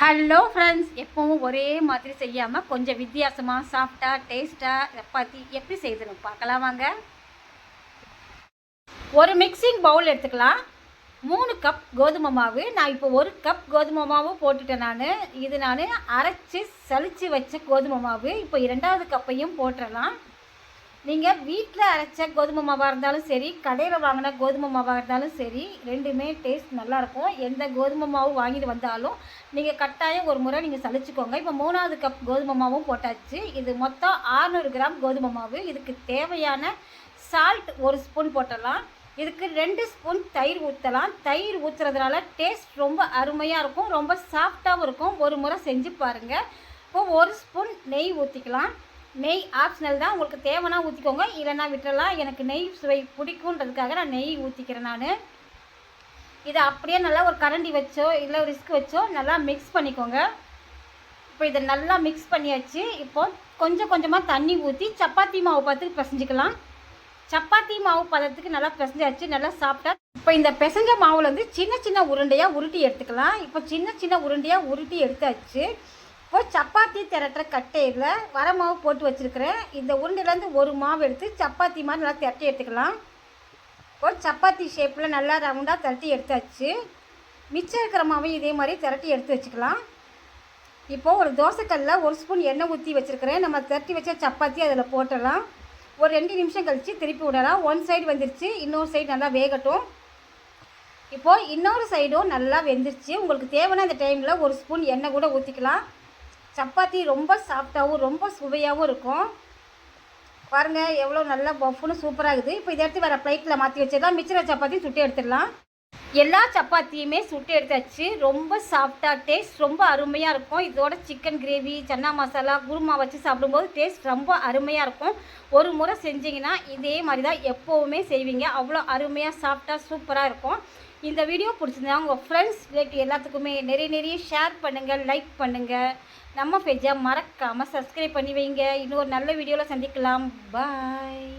Hello friends எப்பவும் ஒரே மாதிரி செய்யாமல் கொஞ்சம் வித்தியாசமாக சாஃப்டாக டேஸ்ட்டாக சப்பாத்தி எப்படி செய்யணும் பார்க்கலாம் வாங்க. ஒரு மிக்சிங் பவுல் எடுத்துக்கலாம். மூணு கப் கோதுமை மாவு. நான் இப்போ ஒரு கப் கோதுமை மாவு போட்டுட்டேன் நான். இது நான் அரைச்சி சலித்து வச்ச கோதுமை மாவு. இப்போ இரண்டாவது கப்பையும் போட்டுடலாம் நீங்கள் வீட்டில் அரைச்ச கோதுமை மாவாக இருந்தாலும் சரி கடையில் வாங்கின கோதுமை மாவாக இருந்தாலும் சரி ரெண்டுமே டேஸ்ட் நல்லாயிருக்கும் எந்த கோதுமை மாவு வாங்கிட்டு வந்தாலும் நீங்கள் கட்டாயம் ஒரு முறை நீங்கள் சளிச்சுக்கோங்க இப்போ மூணாவது கப் கோதுமை மாவும் போட்டாச்சு. இது மொத்தம் 600 கிராம் கோதுமை மாவு. இதுக்கு தேவையான சால்ட் ஒரு ஸ்பூன் போட்டலாம். இதுக்கு ரெண்டு ஸ்பூன் தயிர் ஊற்றலாம் தயிர் ஊற்றுறதுனால டேஸ்ட் ரொம்ப அருமையாக இருக்கும். ரொம்ப சாஃப்டாகவும் இருக்கும். ஒரு முறை செஞ்சு பாருங்கள் இப்போ ஒரு ஸ்பூன் நெய் ஊற்றிக்கலாம் நெய் ஆப்ஷனல் தான். உங்களுக்கு தேவைன்னா ஊற்றிக்கோங்க இல்லைன்னா விட்டுறலாம். எனக்கு நெய் சுவை பிடிக்குன்றதுக்காக நான் நெய் ஊற்றிக்கிறேன் நான். இதை அப்படியே நல்லா ஒரு கரண்டி வச்சோ இல்லை ஒரு ரிஸ்க் வச்சோ நல்லா மிக்ஸ் பண்ணிக்கோங்க. இப்போ இதை நல்லா மிக்ஸ் பண்ணியாச்சு. இப்போ கொஞ்சம் கொஞ்சமாக தண்ணி ஊற்றி சப்பாத்தி மாவு பார்த்து பிசைஞ்சிக்கலாம். சப்பாத்தி மாவு பதத்துக்கு நல்லா பிசைஞ்சாச்சு. நல்லா சாப்பிட்டா இப்போ இந்த பிசைஞ்ச மாவில் வந்து சின்ன சின்ன உருண்டையாக உருட்டி எடுத்துக்கலாம். இப்போ சின்ன சின்ன உருண்டையாக உருட்டி எடுத்தாச்சு. இப்போ சப்பாத்தி திரட்டுற கட்டையில் வர மாவு போட்டு வச்சுருக்கிறேன். இந்த உருண்டையிலேருந்து ஒரு மாவு எடுத்து சப்பாத்தி மாதிரி நல்லா திரட்டி எடுத்துக்கலாம். இப்போ சப்பாத்தி ஷேப்பில் நல்லா ரவுண்டாக திரட்டி எடுத்தாச்சு. மிச்சம் இருக்கிற மாவையும் இதே மாதிரி திரட்டி எடுத்து வச்சுக்கலாம். இப்போது ஒரு தோசைக்கல்லில் ஒரு ஸ்பூன் எண்ணெய் ஊற்றி வச்சுருக்கிறேன். நம்ம திரட்டி வச்ச சப்பாத்தி அதில் போட்டுடலாம். ஒரு ரெண்டு நிமிஷம் கழித்து திருப்பி விடலாம். ஒன் சைடு வந்துருச்சு. இன்னொரு சைடு நல்லா வேகட்டும். இப்போது இன்னொரு சைடும் நல்லா வெந்துருச்சு. உங்களுக்கு தேவைன்னா அந்த டைமில் ஒரு ஸ்பூன் எண்ணெய் கூட ஊற்றிக்கலாம் சப்பாத்தி ரொம்ப சாஃப்டாகவும் ரொம்ப சுவையாகவும் இருக்கும். பாருங்கள் எவ்வளோ நல்லா பஃப்னு சூப்பராக இருக்குது. இப்போ இதை எடுத்து வேறு ப்ளேட்டில் மாற்றி வச்சிடலாம். மிச்சிற சப்பாத்தி சுட்டி எடுத்துடலாம். எல்லா சப்பாத்தியுமே சுட்டு எடுத்தாச்சு. ரொம்ப சாஃப்டாக டேஸ்ட் ரொம்ப அருமையாக இருக்கும். இதோட சிக்கன் கிரேவி சன்னா மசாலா குருமா வச்சு சாப்பிடும்போது டேஸ்ட் ரொம்ப அருமையாக இருக்கும். ஒரு முறை செஞ்சிங்கன்னா இதே மாதிரி தான் எப்போவுமே செய்வீங்க. அவ்வளோ அருமையாக சாஃப்டாக சூப்பராக இருக்கும். இந்த வீடியோ பிடிச்சிருந்தா உங்கள் ஃப்ரெண்ட்ஸ் ரிலேட்டிவ் எல்லாத்துக்குமே நிறைய நிறைய ஷேர் பண்ணுங்கள் லைக் பண்ணுங்கள் நம்ம பேஜை மறக்காமல் சப்ஸ்கிரைப் பண்ணி வைங்க. இன்னொரு நல்ல வீடியோவில் சந்திக்கலாம். பாய்